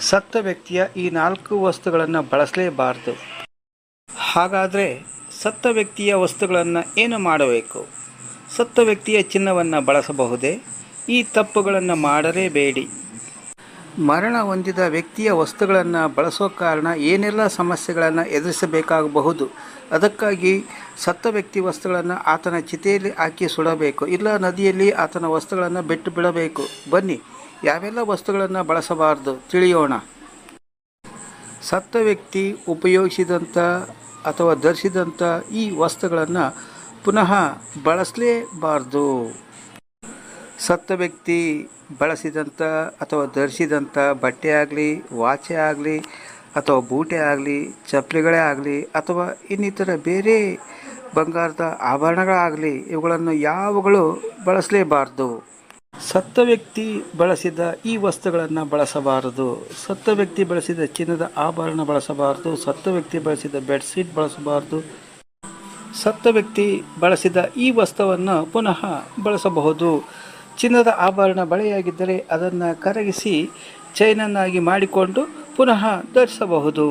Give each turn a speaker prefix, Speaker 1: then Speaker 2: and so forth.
Speaker 1: ಸತ್ತ ವ್ಯಕ್ತಿಯ ಈ ನಾಲ್ಕು ವಸ್ತುಗಳನ್ನು ಬಳಸಲೇಬಾರದು. ಹಾಗಾದರೆ ಸತ್ತ ವ್ಯಕ್ತಿಯ ವಸ್ತುಗಳನ್ನು ಏನು ಮಾಡಬೇಕು? ಸತ್ತ ವ್ಯಕ್ತಿಯ ಚಿನ್ನವನ್ನು ಬಳಸಬಹುದೇ? ಈ ತಪ್ಪುಗಳನ್ನು ಮಾಡಲೇಬೇಡಿ. ಮರಣ ಹೊಂದಿದ ವ್ಯಕ್ತಿಯ ವಸ್ತುಗಳನ್ನು ಬಳಸೋ ಕಾರಣ ಏನೆಲ್ಲ ಸಮಸ್ಯೆಗಳನ್ನು ಎದುರಿಸಬೇಕಾಗಬಹುದು. ಅದಕ್ಕಾಗಿ ಸತ್ತ ವ್ಯಕ್ತಿ ವಸ್ತುಗಳನ್ನು ಆತನ ಚಿತೆಯಲ್ಲಿ ಹಾಕಿ ಸುಡಬೇಕು. ಇಲ್ಲ ನದಿಯಲ್ಲಿ ಆತನ ವಸ್ತುಗಳನ್ನು ಬಿಟ್ಟು ಬಿಡಬೇಕು. ಬನ್ನಿ, ಯಾವೆಲ್ಲ ವಸ್ತುಗಳನ್ನು ಬಳಸಬಾರದು ತಿಳಿಯೋಣ. ಸತ್ತ ವ್ಯಕ್ತಿ ಉಪಯೋಗಿಸಿದಂಥ ಅಥವಾ ಧರಿಸಿದಂಥ ಈ ವಸ್ತುಗಳನ್ನು ಪುನಃ ಬಳಸಲೇಬಾರ್ದು. ಸತ್ತ ವ್ಯಕ್ತಿ ಬಳಸಿದಂಥ ಅಥವಾ ಧರಿಸಿದಂಥ ಬಟ್ಟೆ ಆಗಲಿ, ವಾಚೆ ಆಗಲಿ, ಅಥವಾ ಬೂಟೆ ಆಗಲಿ, ಚಪ್ಪಲಿಗಳೇ ಆಗಲಿ, ಅಥವಾ ಇನ್ನಿತರ ಬೇರೆ ಬಂಗಾರದ ಆಭರಣಗಳಾಗಲಿ, ಇವುಗಳನ್ನು ಯಾವುಗಳು ಬಳಸಲೇಬಾರ್ದು. ಸತ್ತ ವ್ಯಕ್ತಿ ಬಳಸಿದ ಈ ವಸ್ತುಗಳನ್ನು ಬಳಸಬಾರದು. ಸತ್ತ ವ್ಯಕ್ತಿ ಬಳಸಿದ ಚಿನ್ನದ ಆಭರಣ ಬಳಸಬಾರದು. ಸತ್ತ ವ್ಯಕ್ತಿ ಬಳಸಿದ ಬೆಡ್ಶೀಟ್ ಬಳಸಬಾರದು. ಸತ್ತ ವ್ಯಕ್ತಿ ಬಳಸಿದ ಈ ವಸ್ತುವನ್ನು ಪುನಃ ಬಳಸಬಹುದು. ಚಿನ್ನದ ಆಭರಣ ಬಳೆಯಾಗಿದ್ದರೆ ಅದನ್ನು ಕರಗಿಸಿ ಚೈನನ್ನಾಗಿ ಮಾಡಿಕೊಂಡು ಪುನಃ ಧರಿಸಬಹುದು.